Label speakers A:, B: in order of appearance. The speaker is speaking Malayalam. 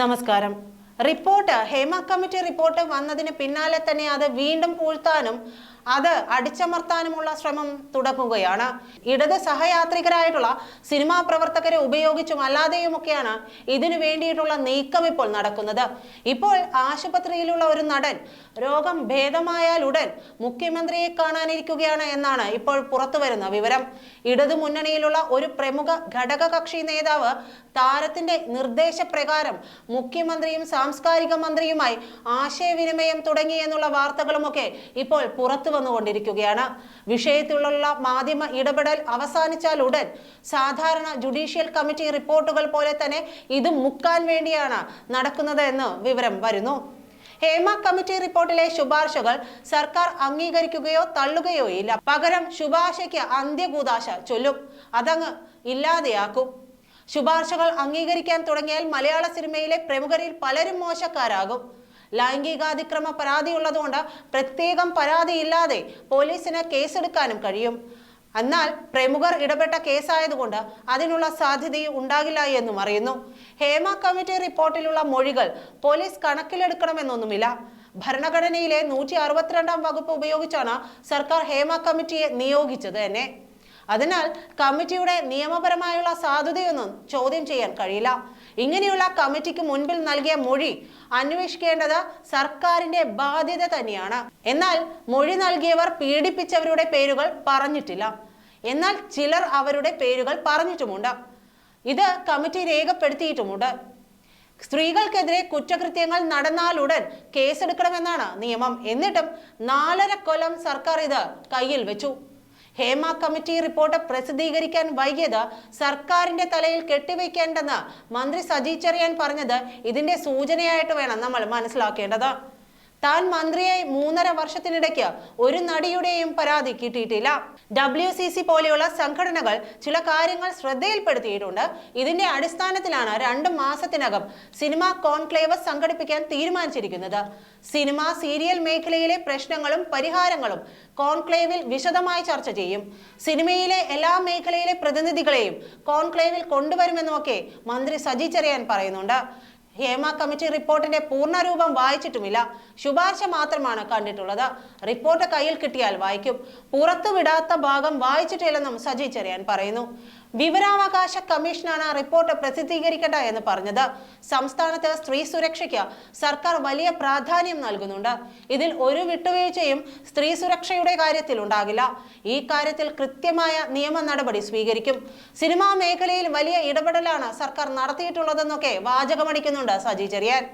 A: നമസ്കാരം. റിപ്പോർട്ട് ഹേമ കമ്മിറ്റി റിപ്പോർട്ട് വന്നതിന് പിന്നാലെ തന്നെ അത് വീണ്ടും പൂഴ്ത്താനും അത് അടിച്ചമർത്താനുമുള്ള ശ്രമം തുടങ്ങുകയാണ്. ഇടത് സഹയാത്രികരായിട്ടുള്ള സിനിമാ പ്രവർത്തകരെ ഉപയോഗിച്ചും അല്ലാതെയുമൊക്കെയാണ് ഇതിനു വേണ്ടിയിട്ടുള്ള നീക്കം ഇപ്പോൾ നടക്കുന്നത്. ഇപ്പോൾ ആശുപത്രിയിലുള്ള ഒരു നടൻ രോഗം ഭേദമായാൽ ഉടൻ മുഖ്യമന്ത്രിയെ കാണാനിരിക്കുകയാണ് എന്നാണ് ഇപ്പോൾ പുറത്തു വരുന്ന വിവരം. ഇടതു മുന്നണിയിലുള്ള ഒരു പ്രമുഖ ഘടക കക്ഷി നേതാവ് താരത്തിന്റെ നിർദ്ദേശപ്രകാരം മുഖ്യമന്ത്രിയും സാംസ്കാരിക മന്ത്രിയുമായി ആശയവിനിമയം തുടങ്ങി എന്നുള്ള വാർത്തകളുമൊക്കെ ഇപ്പോൾ പുറത്തു വന്നുകൊണ്ടിരിക്കുകയാണ്. വിഷയത്തിലുള്ള മാധ്യമ ഇടപെടൽ അവസാനിച്ചാൽ ഉടൻ സാധാരണ ജുഡീഷ്യൽ കമ്മിറ്റി റിപ്പോർട്ടുകൾ പോലെ തന്നെ ഇത് മുക്കാൻ വേണ്ടിയാണ് നടക്കുന്നത് എന്ന് വിവരം വരുന്നു. ഹേമ കമ്മിറ്റി റിപ്പോർട്ടിലെ ശുപാർശകൾ സർക്കാർ അംഗീകരിക്കുകയോ തള്ളുകയോ ഇല്ല. പകരം ശുപാർശയ്ക്ക് അന്ത്യകൂതാശ ചൊല്ലും. അതങ്ങ് ഇല്ലാതെയാക്കും. ശുപാർശകൾ അംഗീകരിക്കാൻ തുടങ്ങിയാൽ മലയാള സിനിമയിലെ പ്രമുഖരിൽ പലരും മോശക്കാരാകും. ലൈംഗികാതിക്രമ പരാതിയുള്ളതുകൊണ്ട് പ്രത്യേകം പരാതിയില്ലാതെ പോലീസിന് കേസെടുക്കാനും കഴിയും. എന്നാൽ പ്രമുഖർ ഇടപെട്ട കേസായതുകൊണ്ട് അതിനുള്ള സാധ്യത ഉണ്ടാകില്ല എന്നും അറിയുന്നു. ഹേമ കമ്മിറ്റി റിപ്പോർട്ടിലുള്ള മൊഴികൾ പോലീസ് കണക്കിലെടുക്കണമെന്നൊന്നുമില്ല. ഭരണഘടനയിലെ നൂറ്റി അറുപത്തിരണ്ടാം വകുപ്പ് ഉപയോഗിച്ചാണ് സർക്കാർ ഹേമ കമ്മിറ്റിയെ നിയോഗിച്ചത് തന്നെ. അതിനാൽ കമ്മിറ്റിയുടെ നിയമപരമായുള്ള സാധുതയൊന്നും ചോദ്യം ചെയ്യാൻ കഴിയില്ല. ഇങ്ങനെയുള്ള കമ്മിറ്റിക്ക് മുൻപിൽ നൽകിയ മൊഴി അന്വേഷിക്കേണ്ടത് സർക്കാരിന്റെ ബാധ്യത തന്നെയാണ്. എന്നാൽ മൊഴി നൽകിയവർ പീഡിപ്പിച്ചവരുടെ പേരുകൾ പറഞ്ഞിട്ടില്ല. എന്നാൽ ചിലർ അവരുടെ പേരുകൾ പറഞ്ഞിട്ടുമുണ്ട്. ഇത് കമ്മിറ്റി രേഖപ്പെടുത്തിയിട്ടുമുണ്ട്. സ്ത്രീകൾക്കെതിരെ കുറ്റകൃത്യങ്ങൾ നടന്നാലുടൻ കേസെടുക്കണമെന്നാണ് നിയമം. എന്നിട്ടും നാലര കൊല്ലം സർക്കാർ ഇത് കയ്യിൽ വെച്ചു. ഹേമ കമ്മിറ്റി റിപ്പോർട്ട് പ്രസിദ്ധീകരിക്കാൻ വൈകിയത് സർക്കാരിന്റെ തലയിൽ കെട്ടിവെക്കേണ്ടെന്ന് മന്ത്രി സജി ചെറിയാൻ പറഞ്ഞത് ഇതിന്റെ സൂചനയായിട്ട് വേണം നമ്മൾ മനസ്സിലാക്കേണ്ടത്. താൻ മന്ത്രിയായി മൂന്നര വർഷത്തിനിടയ്ക്ക് ഒരു നടിയുടെയും പരാതി കിട്ടിയിട്ടില്ല. ഡബ്ല്യു സി സി പോലെയുള്ള സംഘടനകൾ ചില കാര്യങ്ങൾ ശ്രദ്ധയിൽപ്പെടുത്തിയിട്ടുണ്ട്. ഇതിന്റെ അടിസ്ഥാനത്തിലാണ് രണ്ട് മാസത്തിനകം സിനിമ കോൺക്ലേവ് സംഘടിപ്പിക്കാൻ തീരുമാനിച്ചിരിക്കുന്നത്. സിനിമ സീരിയൽ മേഖലയിലെ പ്രശ്നങ്ങളും പരിഹാരങ്ങളും കോൺക്ലേവിൽ വിശദമായി ചർച്ച ചെയ്യും. സിനിമയിലെ എല്ലാ മേഖലയിലെ പ്രതിനിധികളെയും കോൺക്ലേവിൽ കൊണ്ടുവരുമെന്നുമൊക്കെ മന്ത്രി സജി ചെറിയാൻ പറയുന്നുണ്ട്. ഹേമ കമ്മിറ്റി റിപ്പോർട്ടിന്റെ പൂർണരൂപം വായിച്ചിട്ടുമില്ല. ശുപാർശ മാത്രമാണ് കണ്ടിട്ടുള്ളത്. റിപ്പോർട്ട് കയ്യിൽ കിട്ടിയാൽ വായിക്കും. പുറത്തുവിടാത്ത ഭാഗം വായിച്ചിട്ടില്ലെന്നും സജി ചെറിയാൻ പറയുന്നു. വിവരാവകാശ കമ്മീഷനാണ് റിപ്പോർട്ട് പ്രസിദ്ധീകരിക്കട്ടെ എന്ന് പറഞ്ഞത്. സംസ്ഥാനത്ത് സ്ത്രീ സുരക്ഷയ്ക്ക് സർക്കാർ വലിയ പ്രാധാന്യം നൽകുന്നുണ്ട്. ഇതിൽ ഒരു വിട്ടുവീഴ്ചയും സ്ത്രീ സുരക്ഷയുടെ കാര്യത്തിൽ ഉണ്ടാകില്ല. ഈ കാര്യത്തിൽ കൃത്യമായ നിയമ നടപടി സ്വീകരിക്കും. സിനിമാ മേഖലയിൽ വലിയ ഇടപെടലാണ് സർക്കാർ നടത്തിയിട്ടുള്ളതെന്നൊക്കെ വാചകമടിക്കുന്നുണ്ട് സജി ചെറിയാൻ.